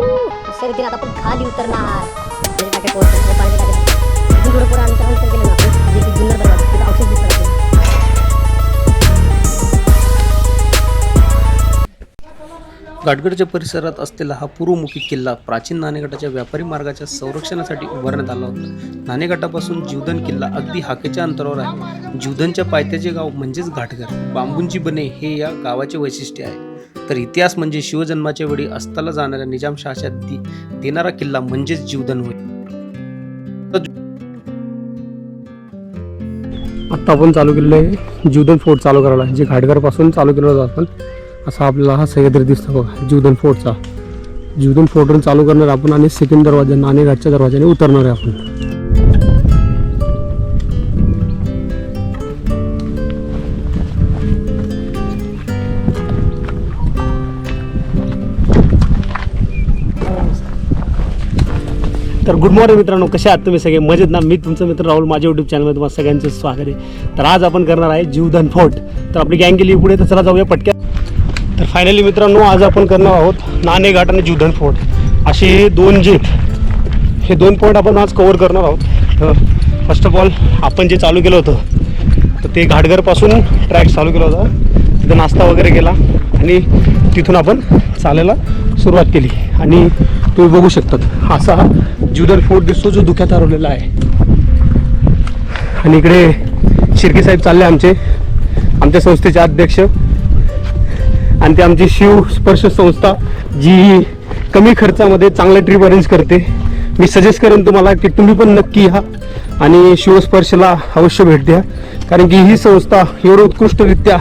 अशा रीतीने आता आपण खाली उतरणार. पोहोचतो पाणी थोडं पुढे आपण. जे की जुन्नर दरवाजा तिथं औषध घाटगडच्या परिसरात असलेला हा पूर्वमुखी किल्ला प्राचीन नाणेगटाच्या व्यापारी मार्गाच्या संरक्षणासाठी उभारण्यात आला होता. नाणेगटापासून जीवधन किल्ला अगदी हाकेच्या अंतरावर आहे. जीवधनच्या पायथ्याचे गाव म्हणजेच घाटघर. बांबूंची बने हे या गावाचे वैशिष्ट्य आहे. तर इतिहास म्हणजे शिवजन्माच्या वेळी अस्ताला जाणाऱ्या निजामशहाच्या देणारा किल्ला म्हणजेच जीवधन होय. आत्ता आपण चालू केलेलं आहे जीवदन फोर्ट चालू करायला. जे घाटघरपासून चालू केलं होतं आपण असा आपल्याला हा सह्याद्री दिसतो बघा जीवदन फोर्टचा. जीवदन फोर्टवरून चालू करणार आपण आणि सेकंड दरवाजा नाणेघाटच्या दरवाजाने उतरणार आहे आपण. तर गुड मॉर्निंग मित्रांनो कसे आहात तुम्ही सगळे? मजेत ना? मी तुमचं मित्र राहुल माझ्या यूट्यूब चॅनलमध्ये तुम्हाला सगळ्यांचं स्वागत आहे. तर आज आपण करणार आहे जीवधन फोर्ट. तर आपली गँग गेली पुढे तर चला जाऊया पटक्यात तर फायनली मित्रांनो आज आपण करणार आहोत नाणेघाट आणि जीवधन फोर्ट. असे दोन जे हे दोन पॉईंट आपण आज कवर करणार आहोत. तर फर्स्ट ऑफ ऑल आपण जे चालू केलं होतं तर ते घाटघरपासून ट्रॅक चालू केला होता. तिथं नाश्ता वगैरे केला आणि तिथून आपण चालायला सुरुवात केली. आणि तुम्ही बघू शकतात असा जुदर फोर्ट दिसतो जो धुक्यात हरवलेला आहे. आणि इकडे शिर्के साहेब चालले आमचे. आमच्या संस्थेचे अध्यक्ष आणि ते आमची शिव स्पर्श संस्था जी कमी खर्चामध्ये चांगल्या ट्रिप अरेंज करते. मी सजेस्ट करेन तुम्हाला की तुम्ही पण नक्की या आणि शिवस्पर्शला अवश्य भेट द्या. कारण की ही संस्था एवढं उत्कृष्टरित्या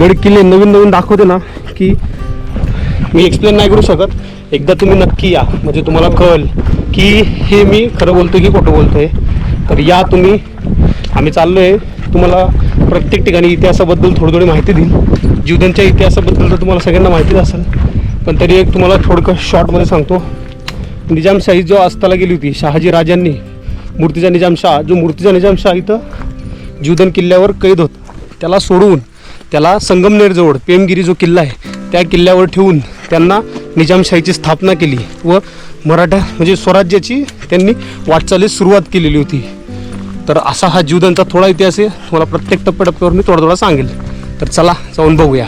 गड किल्ले नवीन नवीन दाखवते ना की मी एक्सप्लेन नाही करू शकत. एकदा तुम्ही नक्की या. म्हणजे तुम्हाला कळेल की हे मी खरं बोलतोय की खोटं बोलतोय. तर या तुम्ही. आम्ही चाललो आहे तुम्हाला प्रत्येक ठिकाणी इतिहासाबद्दल थोडी थोडी माहिती देईल. जीवदांच्या इतिहासाबद्दल तर तुम्हाला सगळ्यांना माहितीच असेल. पण तरी एक तुम्हाला थोडकं शॉर्टमध्ये सांगतो. निजामशाही जो अस्ताला गेली होती शहाजी राजांनी मूर्तीचा निजामशाह जो मूर्तीचा निजामशाह इथं जीवदन किल्ल्यावर कैद होता. त्याला सोडवून त्याला संगमनेरजवळ पेमगिरी जो किल्ला आहे त्या किल्ल्यावर ठेवून त्यांना निजामशाहीची स्थापना केली व मराठा म्हणजे स्वराज्याची त्यांनी वाटचालीस सुरुवात केलेली होती. तर असा हा जीवदांचा थोडा इतिहास आहे. तुम्हाला प्रत्येक टप्प्याटप्प्यावर मी थोडा थोडा सांगेल. तर चला जाऊन बघूया.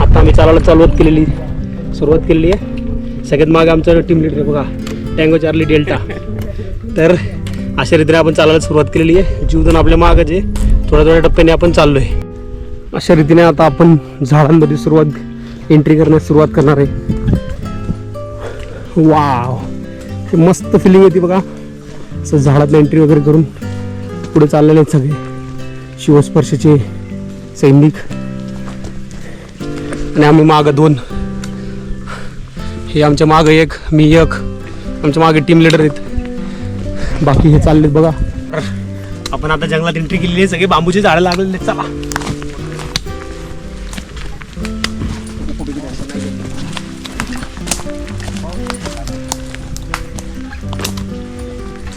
आता आम्ही चालायला चालवत केलेली सुरुवात केलेली आहे. सगळ्यात मागे आमचं टीम लीडर आहे बघा टँगो चार्ली डेल्टा तर अशा रीतीने आपण चालायला सुरुवात केलेली आहे. जीवदान आपल्या मागच आहे थोड्या थोड्या टप्प्याने आपण चाललो आहे अशा रीतीने आता आपण झाडांमध्ये सुरुवात एंट्री करण्यास सुरुवात करणार आहे. वाव हे मस्त फिलिंग येते बघा. असं झाडातलं एंट्री वगैरे करून पुढे चाललेले आहेत सगळे. शिवस्पर्शचे सैनिक. आणि आम्ही मागं दोन. हे आमच्या मागं एक मी एक. आमच्या मागे टीम लीडर आहेत. बाकी हे चाललेत बघा. आपण आता जंगलात एंट्री केलेली आहे. सगळे बांबूचे झाडं लागलेले चला.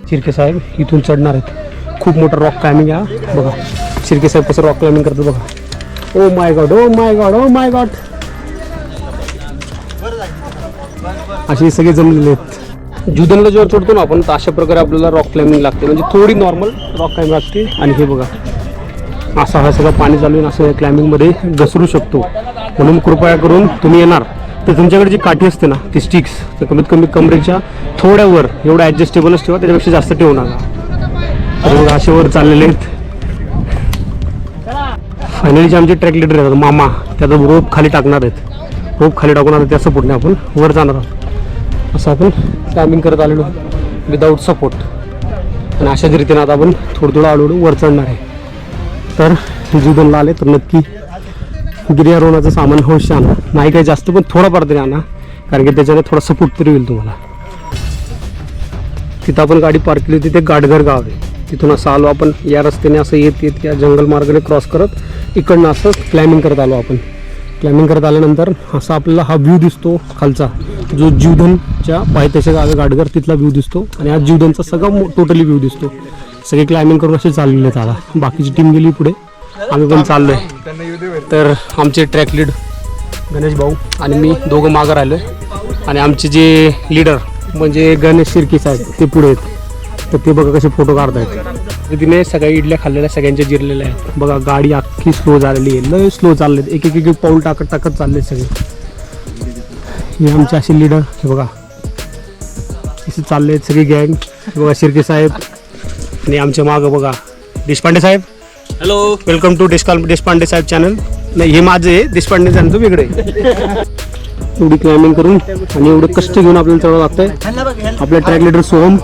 शिर्के साहेब इथून चढणार आहेत. खूप मोठं रॉक क्लाइम्बिंग आहे बघा. शिर्के साहेब कसं रॉक क्लाइम्बिंग करतात बघा. ओ my god oh my god oh my god असे सगळे जमलेले आहेत. जुदनला जेव्हा चढतो ना आपण तर अशा प्रकारे आपल्याला रॉक क्लाइम्बिंग लागते. म्हणजे थोडी नॉर्मल रॉक क्लाइम्बिंग लागते. आणि हे बघा असा हा सगळं पाणी चालून असं क्लाइम्बिंगमध्ये घसरू शकतो. म्हणून कृपया करून तुम्ही येणार. तर तुमच्याकडे जी काठी असते ना ती स्टिक्स तर कमीत कमी कमरेच्या थोड्या वर एवढं ॲडजस्टेबलच ठेवा त्याच्यापेक्षा जास्त ठेवू नका. असे वर चाललेले आहेत. फायनली जे आमचे ट्रॅक लिडर आहेत मामा त्याचा रोप खाली टाकणार आहेत. रोप खाली टाकून आता त्या सपोर्टने आपण वर जाणार आहोत. असं आपण क्लाइम्बिंग करत आलेलो. विदाऊट सपोर्ट आणि अशाच रीतीने आता आपण थोडं थोडं हळूहळू वर चढणार आहे. तर जीवदनला आले तर नक्की गिर्यारोहणाचं सामान हौशी आणा नाही काही जास्त पण थोडाफार तरी आणा. कारण की त्याच्याने थोडा सपोर्ट तरी होईल तुम्हाला. तिथं आपण गाडी पार्क केली होती ते गाडघर गाव आहे. तिथून असं आलो आपण. या रस्त्याने असं येत येत या जंगल मार्गाने क्रॉस करत इकडनं असं क्लाइम्बिंग करत आलो आपण. क्लाइम्बिंग करत आल्यानंतर असा आपल्याला हा व्ह्यू दिसतो खालचा. जो जीवधनच्या पायथ्याच्या गावे गाडगर तिथला व्ह्यू दिसतो. आणि हा जीवधनचा सगळा टोटली व्ह्यू दिसतो. सगळे क्लाइम्बिंग करून असे चाललेले आहेत आता. बाकीची टीम गेली पुढे. आम्ही पण चाललोय. तर आमचे ट्रॅक लीड गणेश भाऊ आणि मी दोघं मागं राहिलो आणि आमचे जे लीडर म्हणजे गणेश शिर्की साहेब ते पुढे आहेत. तर ते बघा कसे फोटो काढतायत. तिने सगळ्या इडल्या खाल्लेल्या सगळ्यांच्या जिरलेल्या आहेत. बघा गाडी अख्खी स्लो झालेली आहे. लय स्लो चाललेत. एक एक एक पाऊल टाकत टाकत चालले सगळे. हे आमचे असे लीडर हे बघा. असे चालले आहेत सगळी गँग हे बघा शिर्के साहेब. आणि आमच्या मागं बघा देशपांडे साहेब. Hello welcome to Deshkal Deshpande Saheb channel नाही हे माझं आहे. देशपांडे चॅनलचं वेगळं आहे एवढी क्लाइम्बिंग करून आणि एवढं कष्ट घेऊन आपल्याला चढावं लागतंय. आपल्या ट्रॅक लिडर सोहम.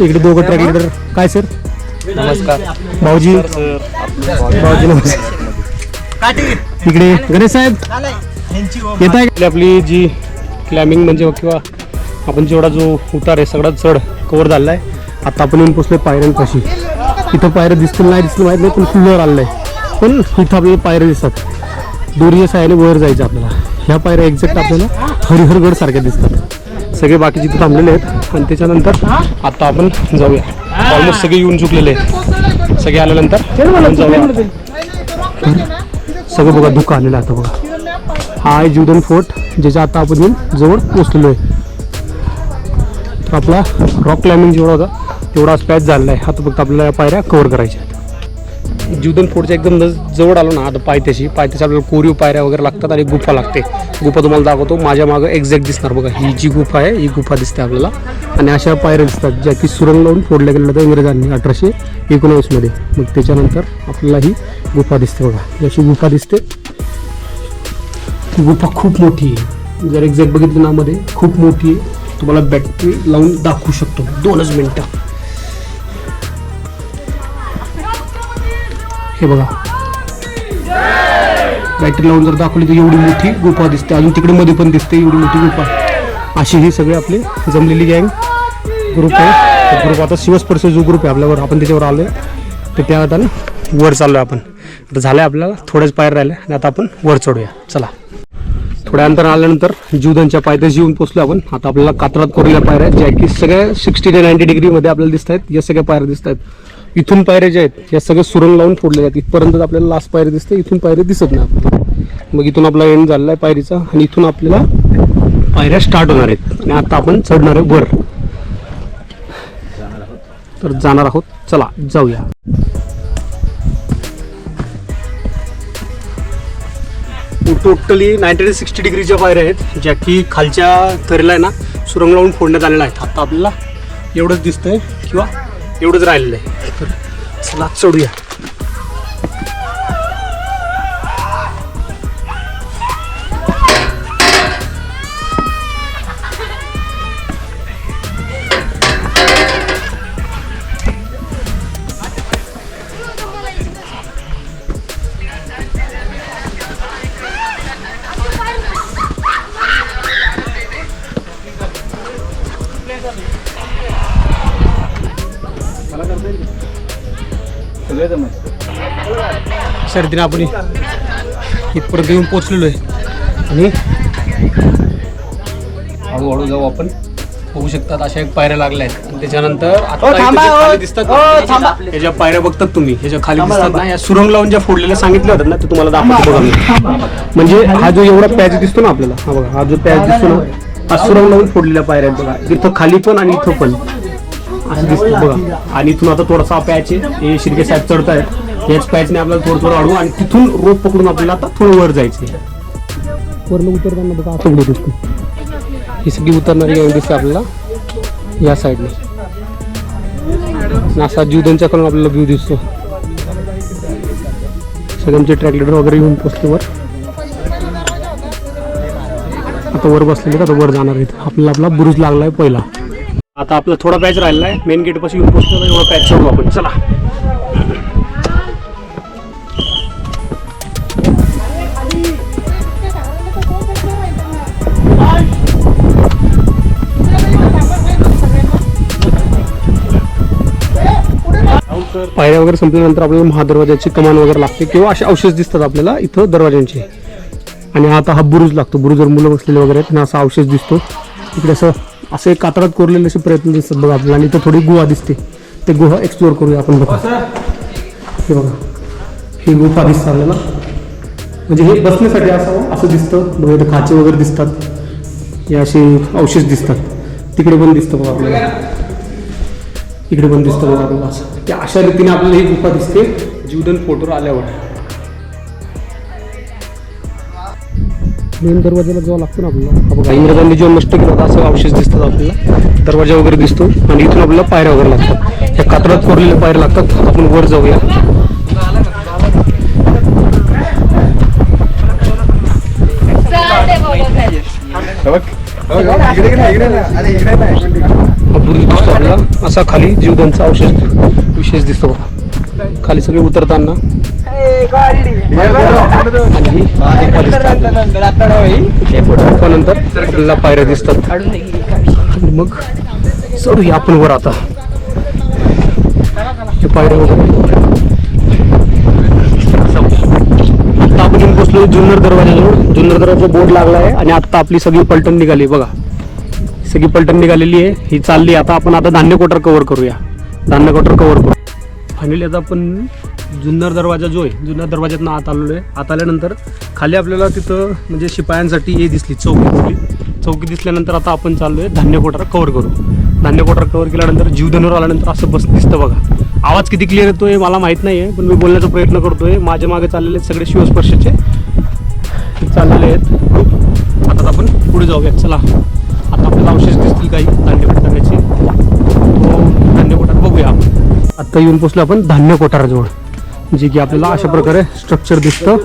इकडे दोघं ट्रॅक लिडर काय सर नमस्कार. भाऊजी. भाऊजी नमस्कार. इकडे गणेश साहेब. येत आहे आपली जी क्लाइम्बिंग म्हणजे किंवा आपण जेवढा जो उतार आहे सगळा चढ कव्हर झालेला आहे. आता आपण येऊन पोचलोय पायऱ्यांपाशी. इथं पायऱ्या दिसतील नाही दिसतील माहीत नाही पण फुलवर आलेलं आहे. पण इथं आपल्याला पायऱ्या दिसतात. दोरीच्या साह्याने वर जायचं आपल्याला. ह्या पायऱ्या एक्झॅक्ट आपल्याला हरिहरगड सारख्या दिसतात. सगळे बाकीचे जिथे थांबलेले आहेत. आणि त्याच्यानंतर आता आपण जाऊया. ऑलमोस्ट सगळे येऊन चुकलेले आहेत. सगळे आल्यानंतर जाऊया. सगळं बघा धुकं आलेलं आहे आता बघा. हा आहे जीवदन फोर्ट ज्याच्या आता आपण येऊन जवळ पोचलेलो आहे. तर आपला रॉक क्लाइम्बिंग जेवढा होता तेवढा पॅच झालेला आहे. आता फक्त आपल्याला पायऱ्या कव्हर करायच्या आहेत. जीवदन फोर्टच्या एकदम जवळ आलो ना आता पायथ्याशी पायथ्याशी आपल्याला कोरीव पायऱ्या वगैरे लागतात आणि गुफा लागते. गुफा तुम्हाला दाखवतो. माझ्या मागं एक्झॅक्ट दिसणार बघा. ही जी गुफा आहे ही गुफा दिसते आपल्याला. आणि अशा पायऱ्या दिसतात ज्या की सुरंग लावून फोडल्या गेलेल्या होत्या इंग्रजांनी अठराशे एकोणावीसमध्ये मग त्याच्यानंतर आपल्याला ही गुफा दिसते बघा. जशी गुफा दिसते ती गुफा खूप मोठी आहे. जर एक्झॅक्ट बघितली नामध्ये खूप मोठी आहे. तुम्हाला बॅटरी लावून दाखवू शकतो. दोनच मिनटं. हे बघा. बॅटरी लावून जर दाखवली तर एवढी मोठी गुफा दिसते. अजून तिकडे मध्ये पण दिसते एवढी मोठी गुफा. अशी ही सगळी आपली जमलेली गँग ग्रुप आहे. ग्रुप आता शिवस्पर्श जो ग्रुप आहे आपल्यावर आपण त्याच्यावर आलोय. तर त्या आता वर चाललोय आपण. आता झालंय आपल्याला थोड्याच पायर राहिल्या. आणि आता आपण वर चढूया. चला. थोड्या अंतर आल्यानंतर जीवदानच्या पायथ्याशी येऊन पोचलो आपण. आता आपल्याला कात्रात कोरलेल्या पायऱ्या ज्या की सगळ्या सिक्स्टी ते नाईन्टी डिग्रीमध्ये आपल्याला दिसत आहेत या सगळ्या पायऱ्या दिसत आहेत इथून पायऱ्या ज्या आहेत या सगळ्या सुरंग लावून फोडल्या जातात. इथपर्यंत आपल्याला लास्ट पायरी दिसते इथून पायरी दिसत नाही मग इथून आपला एंड झालेला आहे पायरीचा आणि इथून आपल्याला पायऱ्या स्टार्ट होणार आहेत. आणि आता आपण चढणार आहे वर. तर जाणार आहोत. चला जाऊया. टोटली नाईन्टी सिक्स्टी डिग्रीच्या पायऱ्या आहेत ज्या की खालच्या थरीला आहे ना सुरंग लावून फोडण्यात आलेला आहेत. आता आपल्याला एवढंच दिसतंय किंवा एवढंच राहिलेलं आहे. चला चढूया सर्दीने आपण इथपर्यंत येऊन पोचलेलो आहे. आणि हळूहळू जाऊ आपण. बघू शकतात अशा एक पायऱ्या लागल्या आहेत. आणि त्याच्यानंतर आता इथे जे खाली दिसतात ना, ह्याच्या पायऱ्या बघतात तुम्ही ह्याच्या खाली दिसतात ना या सुरंग लावून ज्या फोडलेल्या सांगितल्या होत्या ना ते तुम्हाला दाखवतो बघा मी. म्हणजे हा जो एवढा पॅच दिसतो ना आपल्याला हा बघा हा जो पॅच दिसतो ना हा सुरंग लावून फोडलेल्या पायऱ्या आहेत बघा. इथं खाली पण आणि इथं पण. असं दिसतं बघा. आणि इथून आता थोडासा पॅच आहे. हे शिर्के साहेब चढत आहेत याच पॅचने आपल्याला थोडं थोडं अडवू आणि तिथून रोप पकडून आपल्याला आता थोडं वर जायचं वरनं उतरताना बघा पुढे दिसतं ही सगळी उतरणारी गँग दिसते आपल्याला या साईडने. असा जीवदानच्या कडून आपल्याला व्ह्यू दिसतो. सगळ्यांचे ट्रॅक लिडर वगैरे येऊन पोचले वर. आता वर बसलेले आता वर जाणार आहेत. आपल्याला आपला बुरुज लागलाय पहिला. आता आपला थोडा पॅच राहिला आहे मेन गेटपासून येऊन पोहोचलो एवढा पॅच सोडू आपण. चला. पायऱ्या वगैरे संपल्यानंतर आपल्याला महादरवाजाची कमान वगैरे लागते किंवा असे अवशेष दिसतात आपल्याला इथं दरवाज्यांचे. आणि आता हा बुरुज लागतो बुरुजवर मुलं बसलेले वगैरे आणि असा अवशेष दिसतो. इकडे असं असे कातळात कोरलेले असे प्रयत्न दिसतात बघा आपल्याला. आणि इथं थोडी गुहा दिसते. ते गुहा एक्सप्लोर करूया आपण बघा. हे बघा. ही गुफा दिसतं आपल्याला. म्हणजे हे बसण्यासाठी असावं असं दिसतं. बघा इथं खाचे वगैरे दिसतात. हे असे अवशेष दिसतात. तिकडे पण दिसतं बघा आपल्याला. इकडे पण दिसतं बघा आपल्याला असं. त्या अशा रीतीने आपल्याला ही गुफा दिसते जीवदन फोटोवर आल्यावर. मेन दरवाजाला जावं लागतो ना आपल्याला. बघा. इंग्रजांनी जो नष्ट केला होता असं अवशेष दिसतात आपल्याला. दरवाजा वगैरे दिसतो आणि इथून आपल्याला पायऱ्या वगैरे लागतात. ह्या कातरात कोरलेल्या पायऱ्या लागतात. आपण वर जाऊया. बुरुज दिसतो आपल्याला असा खाली जीवदांचा अवशेष विशेष दिसतो बघा. खाली सगळे उतरताना. आणि आपल्याला पायऱ्या दिसतात. आणि मग चढूया आपण वर आता. पायऱ्या वगैरे आता आपण येऊन जुन्नर दरवाजाजवळ जुन्नर दरवाजा बोर्ड लागला आहे आणि आत्ता आपली सगळी पलटण निघाली बघा. सगळी पलटण निघालेली आहे. ही चालली आता आपण आता धान्य कोटर कव्हर करूया. धान्य कोटर कव्हर करू. फायनली आता आपण जुन्नर दरवाजा जो आहे जुन्नर दरवाज्यातनं आत आलेलो आहे. आत आल्यानंतर खाली आपल्याला तिथं म्हणजे शिपायांसाठी हे दिसली चौकी दिसली. चौकी दिसल्यानंतर आता आपण चाललो आहे धान्य कोठार कवर करू. धान्य कोठार कवर केल्यानंतर जीवधनवर आल्यानंतर असं बस दिसतं बघा. आवाज किती क्लिअर येतो आहे मला माहीत नाही आहे पण मी बोलण्याचा प्रयत्न करतो आहे माझ्या मागे चाललेले आहेत सगळे शिवस्पर्शचे चाललेले आहेत. आता आपण पुढे जाऊया चला. आपल्याला अवशेष दिसतील काही धान्य कोठाराचे. तो हो, धान्य कोठार बघूया आत्ता येऊन पोचलो आपण धान्य कोठाराजवळ जे की आपल्याला अशा प्रकारे स्ट्रक्चर दिसतं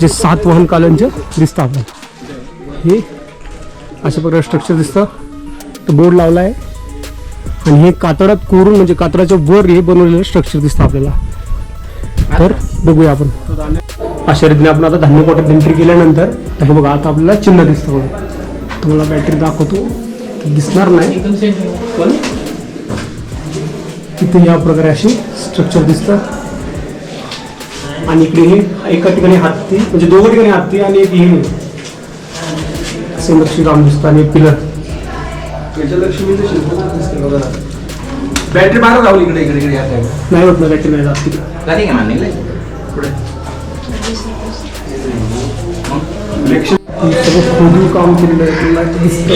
जे सात वाहन कालांचं दिसतं आपल्याला. हे अशा प्रकारे स्ट्रक्चर दिसतं. तो बोर्ड लावला आहे आणि हे कातडात कोरून म्हणजे कातडाच्या वर हे बनवलेलं स्ट्रक्चर दिसतं आपल्याला. तर बघूया आपण. अशा रीतीने आपण आता धान्य कोटात एंट्री केल्यानंतर तर हे बघा आता आपल्याला चिन्ह दिसतं बघा. तुम्हाला बॅटरी दाखवतो. दिसणार नाही. पण तिथे या प्रकारे असे स्ट्रक्चर दिसतं. आणि इकडे हे एका ठिकाणी हत्ती म्हणजे दोघं ठिकाणी हत्ती आणि एक हे. असे श्रीराम दिसतं आणि पिलर. बॅटरी मारा राहुल इकडे इकडे इकडे. नाही होत ना बॅटरी नाही जात तिकडे. पुढे. सगळं खोदून काम केलेलं आहे. तुला दिसतं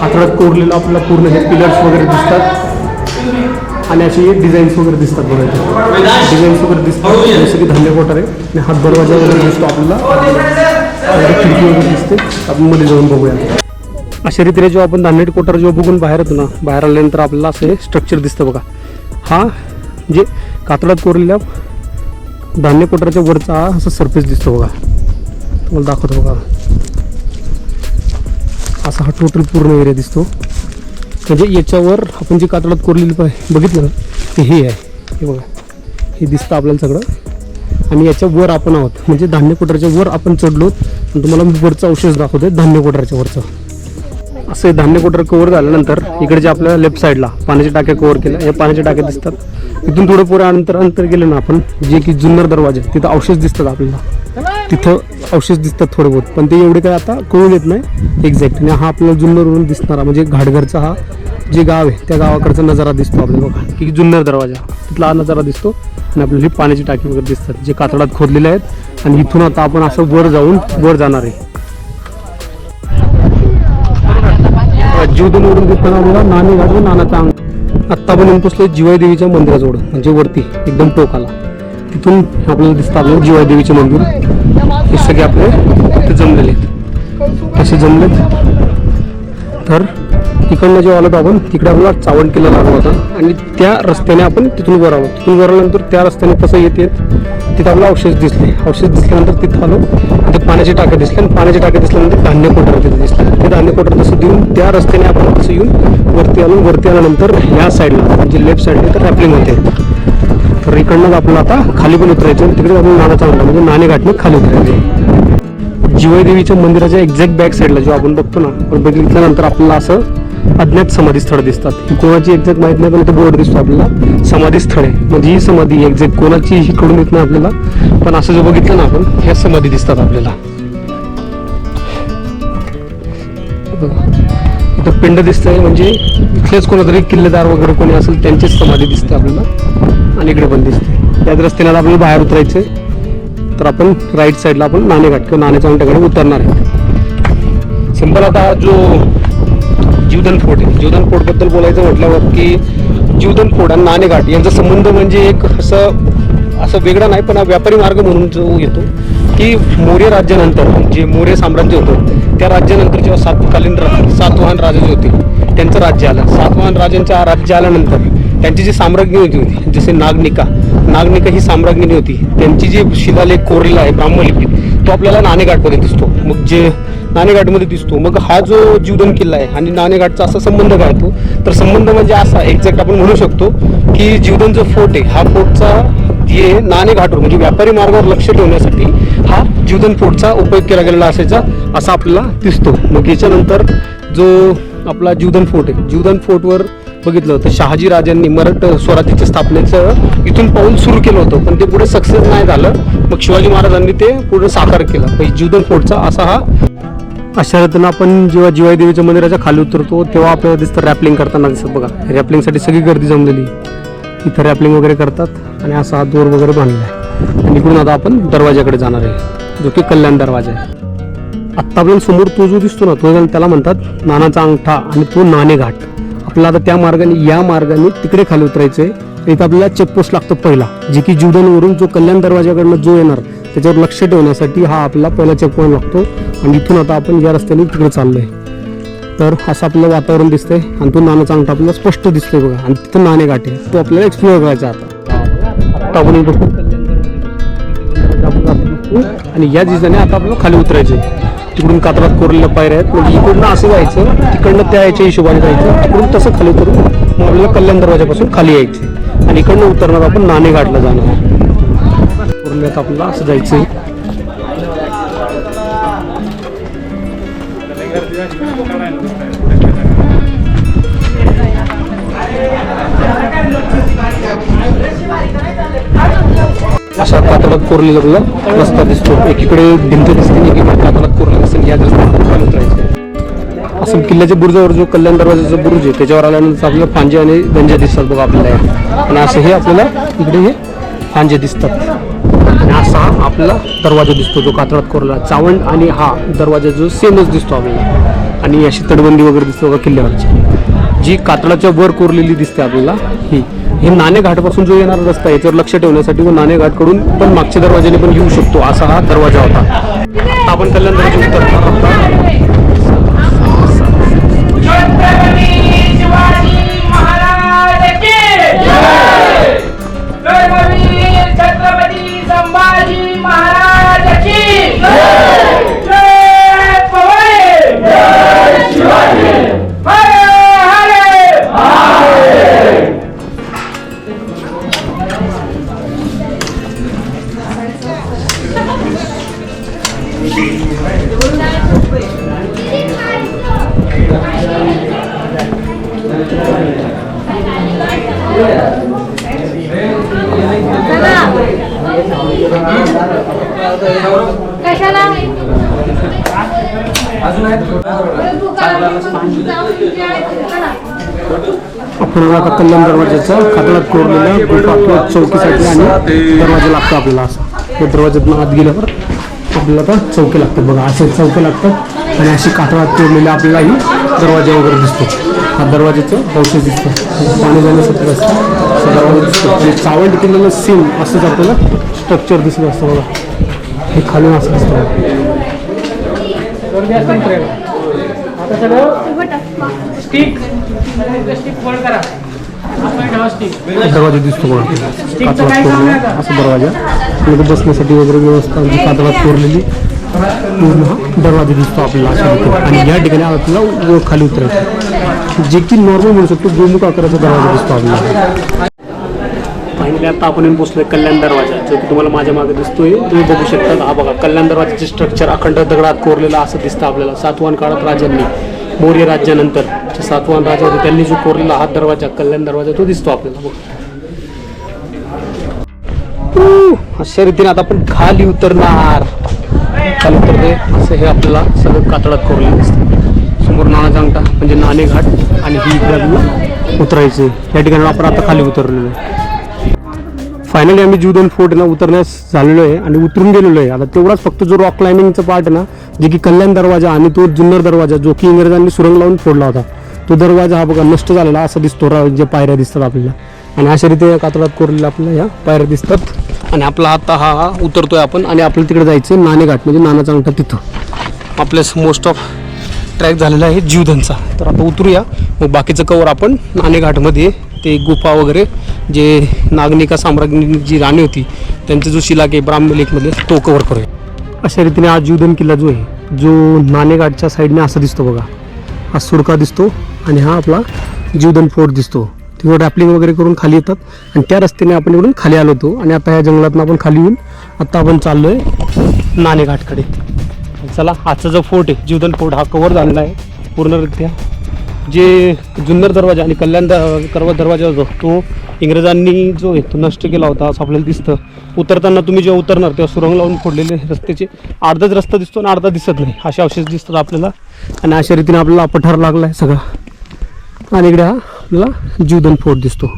कातळात कोरलेलं आपल्याला पूर्ण हे पिलर्स वगैरे दिसतात. आणि असे डिझाईन्स वगैरे दिसतात बघायचे. डिझाईन्स वगैरे दिसतात. जसं की धान्य कोटर आहे. आणि हात दरवाजा वगैरे दिसतो आपल्याला. खिडकी वगैरे दिसते. आपण मध्ये जाऊन बघूया. अशा रीतीने जेव्हा आपण धान्य कोटर जेव्हा बघून बाहेर येतो ना बाहेर आल्यानंतर आपल्याला असं हे स्ट्रक्चर दिसतं बघा. हा जे कातळात कोरलेल्या धान्य कोटरच्या वरचा हा असा सरफेस दिसतो बघा. तुम्हाला दाखवतो बघा. असा हा टोटल पूर्ण एरिया दिसतो. म्हणजे याच्यावर आपण जी कातळात कोरलेली पाय बघितलं ना ते हे आहे. हे बघा. हे दिसतं आपल्याला सगळं. आणि याच्या वर आपण आहोत. म्हणजे धान्य कोटरच्या वर आपण चढलो आणि तुम्हाला मी वरचं अवशेष दाखवतोय धान्य कोटरच्या वरचं. असं हे धान्य कोटर कव्हर झाल्यानंतर इकडे जे आपल्या लेफ्ट साईडला पाण्याच्या टाक्या कव्हर केल्या या पाण्याच्या टाक्या दिसतात. इथून थोडं पुढे अंतर अंतर गेलं ना आपण जे की जुन्नर दरवाजे तिथं अवशेष दिसतात आपल्याला. तिथं अवशेष दिसतात थोडे बहुत. पण ते एवढे काय आता कळून येत नाही एक्झॅक्ट आणि हा आपल्याला जुन्नरवरून दिसणारा म्हणजे घाटघरचा हा जे गाव आहे त्या गावाकडचा नजारा दिसतो आपल्याला बघा. की जुन्नर दरवाजा. तिथला हा नजारा दिसतो आणि आपल्याला ही पाण्याची टाकी वगैरे दिसतात जे कातडात खोदलेले आहेत. आणि इथून आता आपण असं वर जाऊन वर जाणार आहे. जीवदनवरून दिसताना आपल्याला नाणे घाट व नानाचा अंग. आत्ता आपण येऊन पोचलो जिवाई देवीच्या मंदिराजवळ म्हणजे वरती एकदम टोकाला. तिथून आपल्याला दिसतं आपल्याला जिवाई देवीचे मंदिर. हे सगळे आपले तिथे जमलेले आहेत. कसे जमलेत? तर तिकडनं जेव्हा आलो होतो आपण तिकडे आपल्याला चावण किल्ला लागला होता. आणि त्या रस्त्याने आपण तिथून वर आलो. तिथून वर आल्यानंतर त्या रस्त्याने कसं येत येत तिथं आपल्याला अवशेष दिसले. अवशेष दिसल्यानंतर तिथं आलो. तिथे पाण्याची टाके दिसले आणि पाण्याची टाके दिसल्यानंतर धान्य कोटर तिथे दिसले. ते धान्य कोटर तसं देऊन त्या रस्त्याने आपण तसं येऊन वरती आलो. वरती आल्यानंतर ह्या साईडला म्हणजे लेफ्ट साईडला तर रॅपलिंग होते. तर इकडनं आपल्याला आता खाली पण उतरायचं आणि तिकडे आपण नाण्याचा अंडा म्हणजे नाणेघाटनं खाली उतरायचे. शिवाईदेवीच्या मंदिराच्या एक्झॅक्ट बॅक साईडला जो आपण बघतो ना पण बघितल्यानंतर आपल्याला असं अज्ञात समाधी स्थळ दिसतात कोणाची एक्झॅक्ट माहीत नाही पण इथे बोर्ड दिसतो आपल्याला. समाधी स्थळे म्हणजे ही समाधी एक्झॅक्ट कोणाची ही कळून येत नाही आपल्याला. पण असं जे बघितलं ना आपण ह्या समाधी दिसतात आपल्याला. इथं पिंड दिसतंय म्हणजे इथलेच कोणातरी किल्लेदार वगैरे कोणी असेल त्यांचीच समाधी दिसते आपल्याला. आणि इकडे पण दिसते. त्याच रस्त्याने आपल्याला बाहेर उतरायचं तर आपण राईट साईडला आपण नाणेघाट किंवा नाणे अंगठ्याकडे उतरणार आहे. सिंपल आता जो जीवधन फोर्ट आहे. जीवधन फोर्टबद्दल बोलायचं म्हटल्यावर की जीवधन फोर्ट आणि नाणेघाट यांचा संबंध म्हणजे एक असं असं वेगळा नाही पण हा व्यापारी मार्ग म्हणून जो येतो की मौर्य राज्यानंतर जे मौर्य साम्राज्य होतं त्या राज्यानंतर जेव्हा सातकालीन रा- सातवाहन राजे जे होते त्यांचं राज्य आलं. सातवाहन राजांच्या राज्य आल्यानंतर त्यांची जी साम्राज्ञी होती जसे नागनिका. नागनिका ही साम्राज्ञी होती. त्यांची जी शिलालेख कोरलेला आहे ब्राह्मलिपीत तो आपल्याला नाणेघाटमध्ये दिसतो. मग जे नाणेघाटमध्ये दिसतो मग हा जो जीवधन किल्ला आहे आणि नाणेघाटचा असा संबंध काय तो तर संबंध म्हणजे असा एक्झॅक्ट आपण म्हणू शकतो की जीवधन जो फोर्ट आहे. हा फोर्टचा जे नाणेघाटवर म्हणजे व्यापारी मार्गावर लक्ष ठेवण्यासाठी हा जीवधन फोर्टचा उपयोग केला गेलेला असायचा असा आपल्याला दिसतो. मग याच्यानंतर जो आपला जीवधन फोर्ट आहे जीवधन फोर्टवर बघितलं तर शहाजी राजांनी मराठ स्वराज्याच्या स्थापनेचं इथून पाऊल सुरू केलं होतं. पण ते पुढे सक्सेस नाही झालं. मग शिवाजी महाराजांनी ते पुढे साकार केलं. म्हणजे जीवधन फोर्टचा असा हा अशा रीतीनं आपण जेव्हा जिवाई देवीच्या मंदिराच्या खाली उतरतो तेव्हा आपल्याला दिसतं रॅपलिंग करताना दिसत. बघा रॅपलिंगसाठी सगळी गर्दी जमलेली. इथं रॅपलिंग वगैरे करतात आणि असा हा दोर वगैरे बांधला आहे. आणि इकडून आता आपण दरवाजाकडे जाणार आहे. जो की कल्याण दरवाजा आहे. आत्तापर्यंत समोर तो जो दिसतो ना तो त्याला म्हणतात नानाचा अंगठा आणि तो नाणेघाट आपल्याला आता त्या मार्गाने या मार्गाने तिकडे खाली उतरायचंय. इथं आपल्याला चेकपोस्ट लागतो पहिला जे की जीवदानवरून जो कल्याण दरवाजाकडनं जो येणार त्याच्यावर लक्ष ठेवण्यासाठी हा आपला पहिला चेकपॉईंट लागतो. आणि इथून आता आपण या रस्त्याने तिकडे चाललोय. तर असं आपलं वातावरण दिसतंय आणि तो नानाचा अंगठा आपल्याला स्पष्ट दिसतोय बघा. आणि तिथं नाणेघाट आहे. तो आपल्याला एक्सप्लोअर करायचा आता. आता आपण आणि या दिशेने आता आपल्याला खाली उतरायचे. तिकडून कातरात कोरलेल्या पायऱ्या आहेत. म्हणजे इकडनं असं जायचं तिकडनं त्या याच्या हिशोबाने जायचं तिकडून तसं खाली उतरून मग आपल्याला कल्याण दरवाजापासून खाली यायचं. आणि इकडनं उतरणार आपण नाणेघाटला जाणार. कोरल्यात आपल्याला असं जायचं. अशा कातडात कोरलेला आपला रस्ता दिसतो. एकीकडे भिंत दिसते एकीकडे कातडात कोरलेला दिसते या उतरायचं असं किल्ल्याच्या बुरुजावर जो कल्याण दरवाजाचा बुरुज आहे त्याच्यावर आल्यानंतर आपल्याला फांजे आणि गंजे दिसतात बघा आपल्याला. आणि असं हे आपल्याला इकडे हे फांजे दिसतात. आणि असा आपला दरवाजा दिसतो जो कातळात कोरला चावंड आणि हा दरवाजा जो सेमच दिसतो आपल्याला. आणि अशी तटबंदी वगैरे दिसतो बघा किल्ल्यावरची. जी कातळाच्या वर कोरलेली दिसते आपल्याला ही. हे नाणेघाटपासून जो येणारा रस्ता आहे याच्यावर लक्ष ठेवण्यासाठी व नाणेघाटकडून पण मागच्या दरवाजाने पण येऊ शकतो असा हा दरवाजा होता आपण कल्याण दरवाजा उतरणार आहोत. आपण आता कल्याण दरवाजाचा कातळात कोरलेल्या चौकीसाठी आणि दरवाजा लागतो आपल्याला असा. त्या दरवाज्यातून आत गेल्यावर आपल्याला आता चौके लागतात बघा असे चौके लागतात आणि अशी कातळात कोरलेल्या आपल्यालाही दरवाजा वगैरे दिसतो. हा दरवाजाचं अवशेष दिसतं. पाणी जाण्यासाठी रस्ता. असा दरवाजा दिसतो. आणि चावंड केलेलं सीम असंच आपल्याला स्ट्रक्चर दिसत असतं बघा. हे खालून असं दिसतं बघा. दरवाजा दिसतो बघा कातळात कोरलेला. असा दरवाजा. इथे बसण्यासाठी वगैरे व्यवस्था म्हणजे कातळात कोरलेली. पूर्ण हा दरवाजा दिसतो आपल्याला अशा. आणि या ठिकाणी आपल्याला खाली उतरायचं. जे की नॉर्मल म्हणू शकतो गोमुख आकाराचा दरवाजा दिसतो आपल्याला. फायनली आता आपण येऊन पोहोचलोय कल्याण दरवाजा. जो की तुम्हाला माझ्या मागे दिसतोय तुम्ही बघू शकता. हा बघा कल्याण दरवाजाचे स्ट्रक्चर अखंड दगडात कोरलेलं असं दिसतं आपल्याला. सातवाहन काळात राजांनी मौर्य राज्यानंतर. जे सातवाहन राजा होते त्यांनी जो कोरलेला हा दरवाजा कल्याण दरवाजा तो दिसतो आपल्याला बघ. अशा रीतीने आता आपण खाली उतरणार. खाली उतरते असं हे आपल्याला सगळं कातळात कोरलेलं दिसतं. समोर नानाचा अंगठा म्हणजे नाणे घाट आणि ही इकडे उतरायचे. या ठिकाणी आपण आता खाली उतरलेलो आहे. फायनली आम्ही जीवदन फोर्ट ना उतरण्यास झालेलो आहे आणि उतरून गेलेलो आहे. आता तेवढाच फक्त जो रॉक क्लाइम्बिंगचा पार्ट आहे ना जे की कल्याण दरवाजा आणि तो जुन्नर दरवाजा जो की इंग्रजांनी सुरंग लावून फोडला होता. तो दरवाजा हा बघा नष्ट झालेला असा दिसतो रा- जे पायऱ्या दिसतात आपल्याला. आणि अशा रीतीने कातळात कोरलेल्या आपल्याला या पायऱ्या दिसतात. आणि आपला आता हा उतरतोय आपण आणि आपल्याला तिकडे जायचं नाणेघाट म्हणजे नानाचा अंगठा तिथं. आपल्यास मोस्ट ऑफ ट्रॅक झालेला आहे जीवधनचा. तर आता उतरूया. मग बाकीचं कवर आपण नाणेघाटमध्ये ते गुफा वगैरे जे नागनिका साम्राज्ञी जी राणी होती त्यांचा जो शिलाक आहे ब्राह्मी तो कवर करूया. अशा रीतीने हा जीवधन किल्ला जो आहे जो नाणेघाटच्या साईडने असं दिसतो बघा. हा सुडका दिसतो आणि हा आपला जीवधन फोर्ट दिसतो. तिकडे रॅपलिंग वगैरे करून खाली येतात. आणि त्या रस्त्याने आपण इकडून खाली आलो होतो. आणि आता ह्या जंगलातून आपण खाली येऊन आत्ता आपण चाललो आहे नाणेघाटकडे चला आजचा जो फोर्ट आहे जीवधन फोर्ट हा कवर झालेला आहे. पूर्णरित्या. जे जुन्नर दरवाजा आणि कल्याण द- दरवाजा जो तो इंग्रजांनी जो आहे तो नष्ट केला होता असं आपल्याला दिसतं. उतरताना तुम्ही जेव्हा उतरणार तेव्हा सुरंग लावून फोडलेले रस्त्याचे अर्धाच रस्ता दिसतो आणि अर्धा दिसत नाही. असे अवशेष दिसतात आपल्याला. आणि अशा रीतीने आपल्याला पठार लागला आहे सगळा. आणि इकडे हा आपल्याला जीवधन फोर्ट दिसतो.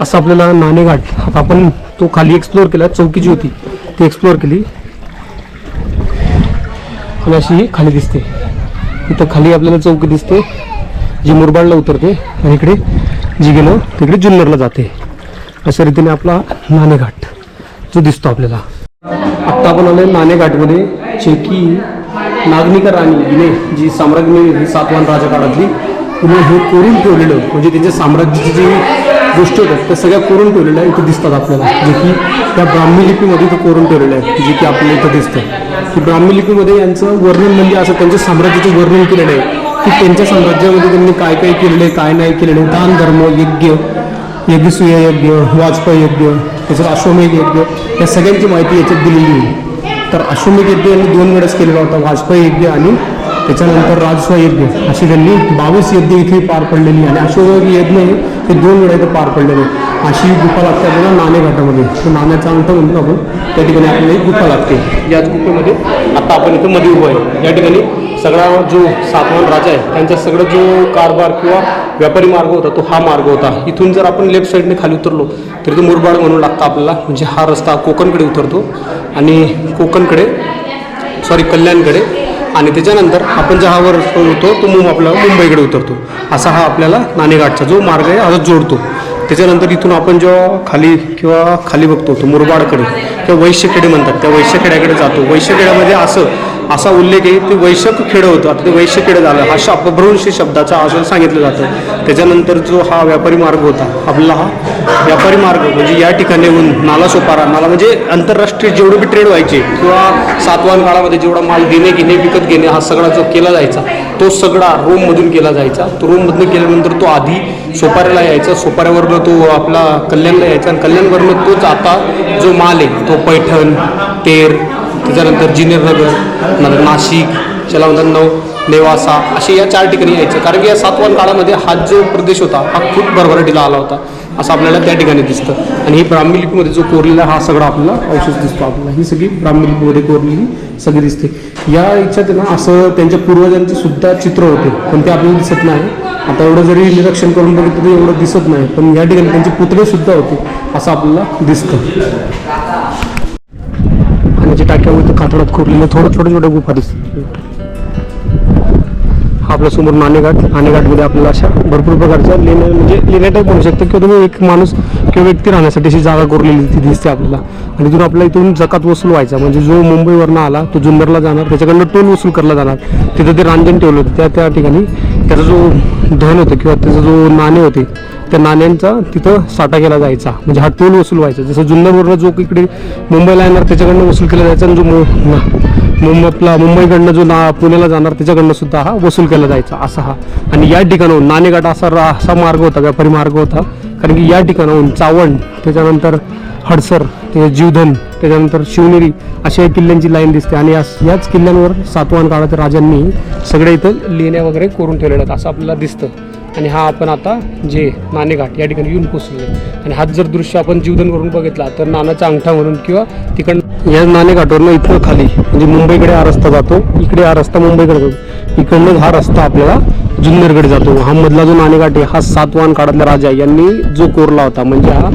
असं आपल्याला नाणेघाट आता आपण तो खाली एक्सप्लोअर केला चौकी जी होती ती एक्सप्लोअर केली. आणि अशी ही खाली दिसते. इथं खाली आपल्याला चौकी दिसते जी मुरबाडला उतरते. आणि इकडे जी गेलं तिकडे जुन्नरला जाते. अशा रीतीने आपला नाणेघाट जो दिसतो आपल्याला. आत्ता आपण आलोय नाणेघाटमध्ये जे की नागनिका राणी हिने जी साम्राज्ञी ही सातवाहन राजा काळातली तिने हे कोरून ठेवलेलं म्हणजे त्यांच्या साम्राज्याची जी गोष्टी होत्या त्या सगळ्या कोरून ठेवलेल्या इथं दिसतात आपल्याला. जे की त्या ब्राह्मी लिपीमध्ये इथं कोरून ठेवलेलं आहे जे की आपल्याला इथं दिसतं. की ब्राह्मी लिपीमध्ये यांचं वर्णन म्हणजे असं त्यांच्या साम्राज्याचं वर्णन केलेलं आहे. की त्यांच्या साम्राज्यामध्ये त्यांनी काय काय केलेले काय नाही केलेलं दान धर्म यज्ञ यज्ञसूय यज्ञ वाजपेयी यज्ञ त्याच्यात अश्वमेघ यज्ञ या सगळ्यांची माहिती याच्यात दिलेली आहे. तर अश्वमेघ यज्ञ यांनी दोन वेळेस केलेला होता वाजपेयी यज्ञ आणि त्याच्यानंतर राजस्व यज्ञ. अशी त्यांनी बावीस यज्ञ इथे पार पडलेली आणि अश्वमेध यज्ञ हे दोन वेळा इथं पार पडलेले. अशी गुफा लागते आपल्याला नाणेघाटामध्ये तो नाण्याचा अंत म्हणतो आपण त्या ठिकाणी आपल्याला एक गुफा लागते. याच गुफेमध्ये आता आपण इथं मध्ये उभं आहे. या ठिकाणी सगळा जो सातवाहन राजा आहे त्यांचा सगळं जो कारभार किंवा व्यापारी मार्ग होता तो हा मार्ग होता. इथून जर आपण लेफ्ट साईडने खाली उतरलो तर इथे मुरबाड म्हणून लागतं आपल्याला. म्हणजे हा रस्ता कोकणकडे उतरतो. आणि कोकणकडे सॉरी कल्याणकडे आणि त्याच्यानंतर आपण ज्या हा होतो तो मुंब आपला मुंबईकडे उतरतो. असा हा आपल्याला नाणेघाटचा जो मार्ग आहे हा जोडतो. त्याच्यानंतर इथून आपण जेव्हा खाली किंवा खाली बघतो तो मुरबाडकडे किंवा वैश्यखेडे म्हणतात. त्या वैश्यखेड्याकडे जातो. वैश्यखेड्यामध्ये असं असा उल्लेख आहे ते वैश्यक खेडं होतं. आता ते वैश्य खेडं झालं. हा श अपभ्रंश शब्दाचा असं सांगितलं जातं. त्याच्यानंतर जो हा व्यापारी मार्ग होता आपला हा व्यापारी मार्ग म्हणजे या ठिकाणी येऊन नाला सोपारा नाला म्हणजे आंतरराष्ट्रीय जेवढे बी ट्रेड व्हायचे किंवा सातवान काळामध्ये जेवढा माल देणे घेणे विकत घेणे हा सगळा जो केला जायचा तो सगळा रोममधून केला जायचा. तो रोममधून केल्यानंतर तो आधी सोपाऱ्याला यायचा. सोपाऱ्यावरनं तो आपला कल्याणला यायचा. आणि कल्याणवरनं तोच आता जो माल आहे तो पैठण तेर त्याच्यानंतर जिनेरनगर नंतर नाशिक त्याला म्हणतात नेवासा असे या चार ठिकाणी यायचं. कारण की या सातवान काळामध्ये हा जो प्रदेश होता हा खूप भरभराटीला आला होता. असं आपल्याला त्या ठिकाणी दिसतं. आणि ही ब्राह्मी लिपीमध्ये जो कोरलेला हा सगळा आपल्याला अवशेष दिसतो आपल्याला. ही सगळी ब्राह्मी लिपीमध्ये कोरलेली सगळी दिसते. या याच्यात आहे ना असं त्यांच्या पूर्वजांचे सुद्धा चित्र होते. पण ते आपल्याला दिसत नाही. आता एवढं जरी निरीक्षण करून बघितलं तरी एवढं दिसत नाही. पण या ठिकाणी त्यांचे पुतळे सुद्धा होते असं आपल्याला दिसतं. पाण्याच्या टाक्यामध्ये कातडात कोरलेलं थोडं छोट्या छोट्या गुफा दिसतात हा आपल्यासमोर नाणेघाट नाणेघाटमध्ये आपल्याला अशा भरपूर प्रकारच्या लेण्या म्हणजे लेण्या टाईप म्हणू शकतो किंवा तुम्ही एक माणूस किंवा व्यक्ती राहण्यासाठी अशी जागा कोरलेली ती दिसते आपल्याला. आणि तिथून आपल्या इथून जकात वसूल व्हायचा. म्हणजे जो मुंबईवरनं आला तो जुन्नरला जाणार. त्याच्याकडनं टोल वसूल करला जाणार. तिथं ते रांजण ठेवलं होतं. त्या त्या ठिकाणी त्याचा जो धन होतं किंवा त्याचा जो नाणे होते त्या नाण्यांचा तिथं साठा केला जायचा. म्हणजे हा टोल वसूल व्हायचा. जसं जुन्नरवरनं जो इकडे मुंबईला येणार त्याच्याकडनं वसूल केला जायचा आणि जो मु- मुंबई आपला मुंबईकडनं जो ना पुण्याला जाणार त्याच्याकडनं सुद्धा हा वसूल केला जायचा. असा हा. आणि या ठिकाणाहून नाणेघाट असा रा- असा मार्ग होता व्यापारी मार्ग होता. कारण की या ठिकाणाहून चावण त्याच्यानंतर हडसर जीवधन त्याच्यानंतर शिवनेरी अशा या किल्ल्यांची लाईन दिसते. आणि याच याच किल्ल्यांवर सातवाहन काळात राजांनी सगळे इथं लेण्या वगैरे करून ठेवलेल्या आहेत असं आपल्याला दिसतं. आणि हा आपण आता जे नाणेघाट या ठिकाणी येऊन पोचले आणि हाच जर दृश्य आपण जीवधन करून बघितला तर नानाचा अंगठा म्हणून किंवा तिकडं या नाणेघाटवरनं इथं खाली म्हणजे मुंबईकडे हा रस्ता जातो इकडे हा रस्ता मुंबईकडे जातो. इकडनं हा रस्ता आपल्याला जुन्नरकडे जातो. हा मधला जो नाणेघाट आहे हा सातवाहन काळातला राजा यांनी जो कोरला होता म्हणजे हा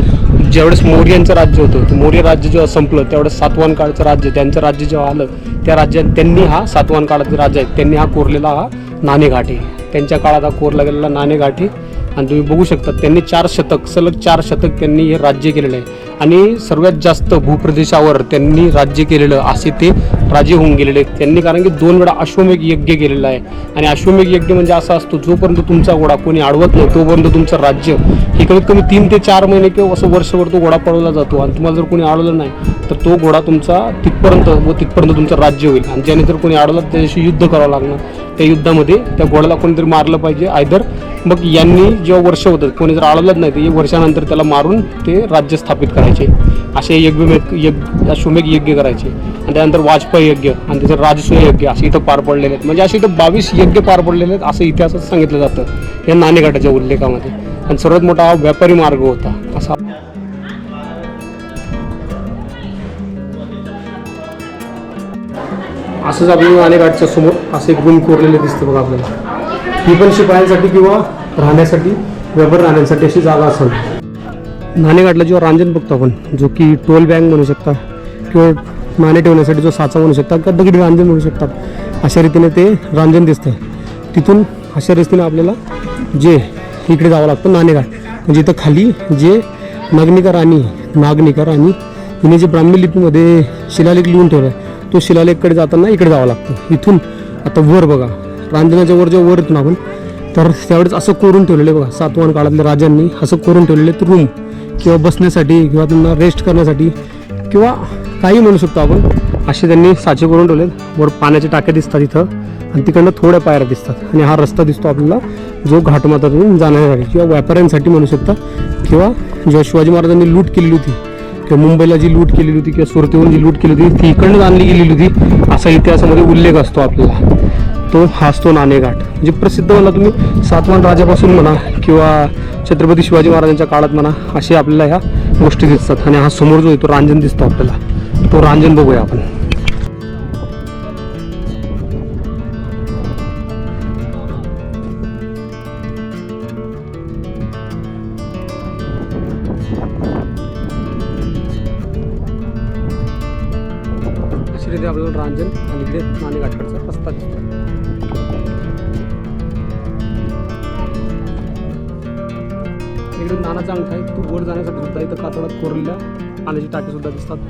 ज्यावेळेस मौर्यांचं राज्य होतं ते मौर्य राज्य जेव्हा संपलं त्यावेळेस सातवान काळचं राज्य त्यांचं राज्य जेव्हा आलं त्या राज्यात त्यांनी हा सातवान काळातले राजा आहे. त्यांनी हा कोरलेला हा नाणेघाटी त्यांच्या काळात हा कोरला गेलेला नाणेघाटी आणि तुम्ही बघू शकता त्यांनी चार शतक सलग चार शतक त्यांनी हे राज्य केलेलं आहे. आणि सर्वात जास्त भूप्रदेशावर त्यांनी राज्य केलेलं असे ते राजे होऊन गेलेले आहेत. त्यांनी कारण की दोन वेळा अश्वमेघ यज्ञ केलेला आहे. आणि अश्वमेघ यज्ञ म्हणजे असा असतो जोपर्यंत तुमचा घोडा कोणी अडवत नाही तोपर्यंत तुमचं राज्य हे कमीत कमी तीन ते चार महिने किंवा असं वर्षभर तो घोडा पळवला जातो. आणि तुम्हाला जर कोणी अडवलं नाही तर तो घोडा तुमचा तिथपर्यंत व तिथपर्यंत तुमचं राज्य होईल. आणि ज्याने जर कोणी अडवला त्याच्याशी युद्ध करावं लागणार. त्या युद्धामध्ये त्या घोड्याला कोणीतरी मारलं पाहिजे आयदर मग यांनी जेव्हा वर्ष होतं कोणी जर अडवलंच नाही तर एक वर्षानंतर त्याला मारून ते राज्य स्थापित करायचे. असे यज्ञ यज्ञ अश्वमेघ यज्ञ करायचे. आणि त्यानंतर वाजपेयी यज्ञ आणि त्याचं राजसूय यज्ञ असे इथं पार पडलेले आहेत. म्हणजे असे इथं बावीस यज्ञ पार पडलेले आहेत असं इतिहासात सांगितलं जातं. या नाणेघाटाच्या उल्लेखामध्ये. आणि सर्वात मोठा हा व्यापारी मार्ग होता असा असंच आपल्याला नाणेघाटच्या समोर असं एक रूम कोरलेले दिसतं बघा आपल्याला. ही पण शिपायांसाठी किंवा राहण्यासाठी व्यापार राहण्यासाठी अशी जागा असेल. नाणेघाटला जेव्हा रांजण बघतो आपण जो की टोल बँक म्हणू शकता किंवा नाणे ठेवण्यासाठी जो साचा म्हणू शकता किंवा दगडी रांजण म्हणू शकतात अशा रीतीने ते रांजण दिसतं. तिथून अशा रीतीने आपल्याला जे इकडे जावं लागतं नाणेघाट. म्हणजे इथं खाली जे नागनिका राणी नागनिका राणी हिने जे ब्राह्मी लिपीमध्ये शिलालेख लिहून ठेवला आहे तो शिलालेखकडे जाताना इकडे जावं लागतं. इथून आता वर बघा. रांजण्याच्या वर जेव्हा वर येतो ना आपण तर त्यावेळेस असं कोरून ठेवलेलं आहे बघा सातवण काळातल्या राजांनी असं कोरून ठेवलेले रूम किंवा बसण्यासाठी किंवा त्यांना रेस्ट करण्यासाठी किंवा काही म्हणू शकतो आपण असे त्यांनी साचे करून ठेवलेत. वर पाण्याच्या टाक्या दिसतात इथं आणि तिकडनं थोड्या पायऱ्या दिसतात. आणि हा रस्ता दिसतो आपल्याला जो घाटमातातून जाण्यासाठी किंवा व्यापाऱ्यांसाठी म्हणू शकता किंवा जेव्हा शिवाजी महाराजांनी लूट केलेली होती किंवा मुंबईला जी लूट केलेली होती किंवा सुरतेहून जी लूट केली होती ती इकडनं आणली गेलेली होती असा इतिहासामध्ये उल्लेख असतो आपल्याला. तो हा असतो नाणेघाट. म्हणजे प्रसिद्ध म्हणा तुम्ही सातवान राजापासून म्हणा किंवा छत्रपती शिवाजी महाराजांच्या काळात म्हणा असे आपल्याला ह्या गोष्टी दिसतात. आणि हा समोर जो आहे तो रांजण दिसतो आपल्याला. तो रांजण बघूया आपण.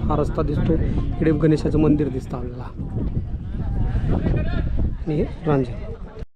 हा रस्ता दिसतो इकडे गणेशाचं मंदिर दिसतं आपल्याला. आणि हे रांजण.